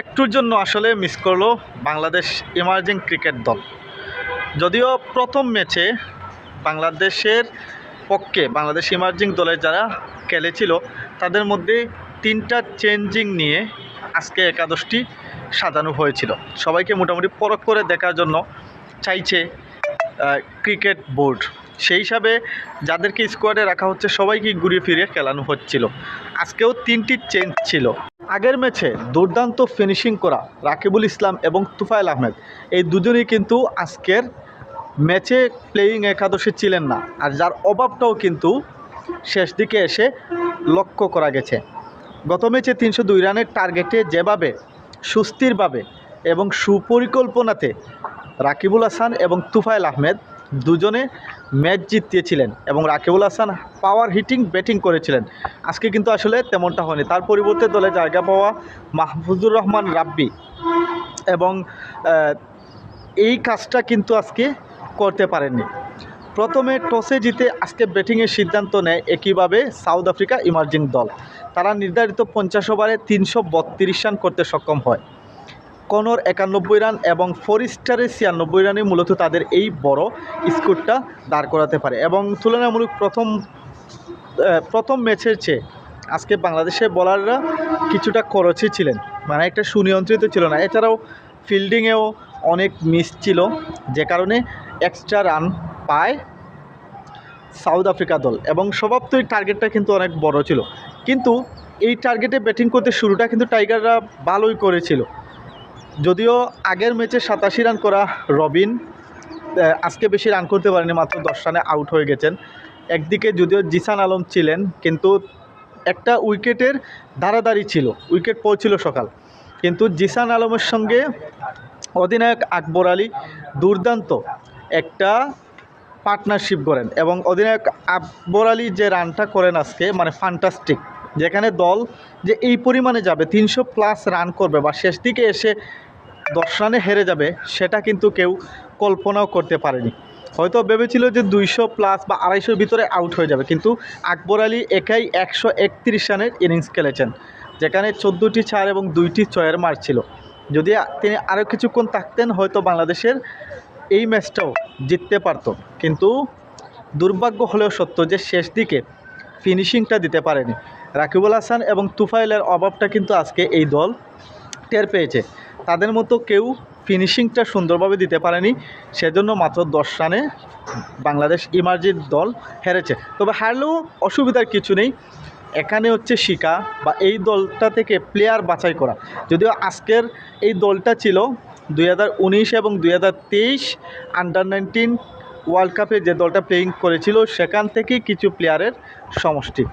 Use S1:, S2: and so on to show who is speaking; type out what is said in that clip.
S1: একটুর জন্য আসলে মিস করল বাংলাদেশ ইমার্জিং ক্রিকেট দল। যদিও প্রথম ম্যাচে বাংলাদেশের পক্ষে, বাংলাদেশ ইমার্জিং দলের যারা খেলেছিল তাদের মধ্যে তিনটা চেঞ্জিং নিয়ে আজকে একাদশটি সাজানো হয়েছিল। সবাইকে মোটামুটি পরখ করে দেখার জন্য চাইছে ক্রিকেট বোর্ড সেই হিসাবে যাদেরকে স্কোয়াডে রাখা হচ্ছে, সবাইকে ঘুরিয়ে ফিরিয়ে খেলানো হচ্ছিল। আজকেও তিনটি চেঞ্জ ছিল। আগের ম্যাচে দুর্দান্ত ফিনিশিং করা রাকিবুল ইসলাম এবং তুফাইল আহমেদ। এই দুজনেই কিন্তু আজকের ম্যাচে প্লেয়িং একাদশে ছিলেন না। আর যার অভাবটাও কিন্তু শেষ দিকে এসে লক্ষ্য করা গেছে। গত ম্যাচে তিনশো দুই রানের টার্গেটে যেভাবে, সুস্থিরভাবে এবং সুপরিকল্পনাতে রাকিবুল হাসান এবং তুফাইল আহমেদ দুজনে ম্যাচ জিতিয়েছিলেন এবং Rakibul Hasan power hitting batting করেছিলেন। আজকে কিন্তু আসলে তেমনটা হয়নি। তার পরিবর্তে দলে জায়গা পাওয়া মাহফুজুর রহমান রাব্বি এবং এই কাজটা কিন্তু আজকে করতে পারেননি। প্রথমে টসে জিতে আজকে ব্যাটিংয়ের সিদ্ধান্ত নেয় একইভাবে সাউথ আফ্রিকা ইমার্জিং দল। তারা নির্ধারিত পঞ্চাশ ওভারে তিনশো বত্রিশ রান করতে সক্ষম হয়। কনর একানব্বই রান এবং ফোর ফরিস্টারের ছিয়ানব্বই রানে মূলত তাদের এই বড় স্কোরটা দাঁড় করাতে পারে এবং তুলনামূলক প্রথম প্রথম ম্যাচের চেয়ে আজকে বাংলাদেশের বলাররা কিছুটা খরচই ছিলেন। মানে একটা সুনিয়ন্ত্রিত ছিল না। এছাড়াও ফিল্ডিংয়েও অনেক মিস ছিল, যে কারণে এক্সট্রা রান পায় সাউথ আফ্রিকা দল এবং স্বভাবতই টার্গেটটা কিন্তু অনেক বড় ছিল। কিন্তু এই টার্গেটে ব্যাটিং করতে শুরুটা কিন্তু টাইগাররা ভালোই করেছিল। যদিও আগের ম্যাচে সাতাশি রান করা রবিন আজকে বেশি রান করতে পারেনি, মাত্র দশ রানে আউট হয়ে গেছেন। একদিকে যদিও জিসান আলম ছিলেন, কিন্তু একটা উইকেটের দাঁড়াদাঁড়ি ছিল, উইকেট পড়ছিল সকাল। কিন্তু জিসান আলমের সঙ্গে অধিনায়ক আকবর আলী দুর্দান্ত একটা পার্টনারশিপ করেন এবং অধিনায়ক আকবর আলী যে রানটা করেন আজকে মানে ফান্টাস্টিক যেখানে দল যে এই পরিমাণে যাবে, তিনশো প্লাস রান করবে বা শেষ দিকে এসে দশ রানে হেরে যাবে, সেটা কিন্তু কেউ কল্পনাও করতে পারেনি। হয়তো ভেবেছিল যে দুইশো প্লাস বা আড়াইশোর ভিতরে আউট হয়ে যাবে, কিন্তু আকবর আলী একাই একশো একত্রিশ রানের ইনিংস খেলেছেন, যেখানে চোদ্দোটি চার এবং দুইটি ছয়ের মার ছিল। যদি তিনি আরও কিছুক্ষণ থাকতেন, হয়তো বাংলাদেশের এই ম্যাচটাও জিততে পারত। কিন্তু দুর্ভাগ্য হলেও সত্য যে শেষ দিকে ফিনিশিংটা দিতে পারেনি। রাকিবুল হাসান এবং তুফাইলের অভাবটা কিন্তু আজকে এই দল টের পেয়েছে। তাদের মতো কেউ ফিনিশিংটা সুন্দরভাবে দিতে পারেনি। সেজন্য মাত্র দশ রানে বাংলাদেশ ইমার্জির দল হেরেছে। তবে হারলেও অসুবিধার কিছু নেই। এখানে হচ্ছে শিকা বা এই দলটা থেকে প্লেয়ার বাছাই করা। যদিও আজকের এই দলটা ছিল দুই হাজার উনিশ এবং দুই হাজার তেইশ আন্ডার নাইনটিন ওয়ার্ল্ড কাপে যে দলটা প্লেয়িং করেছিল, সেখান থেকেই কিছু প্লেয়ারের সমষ্টি।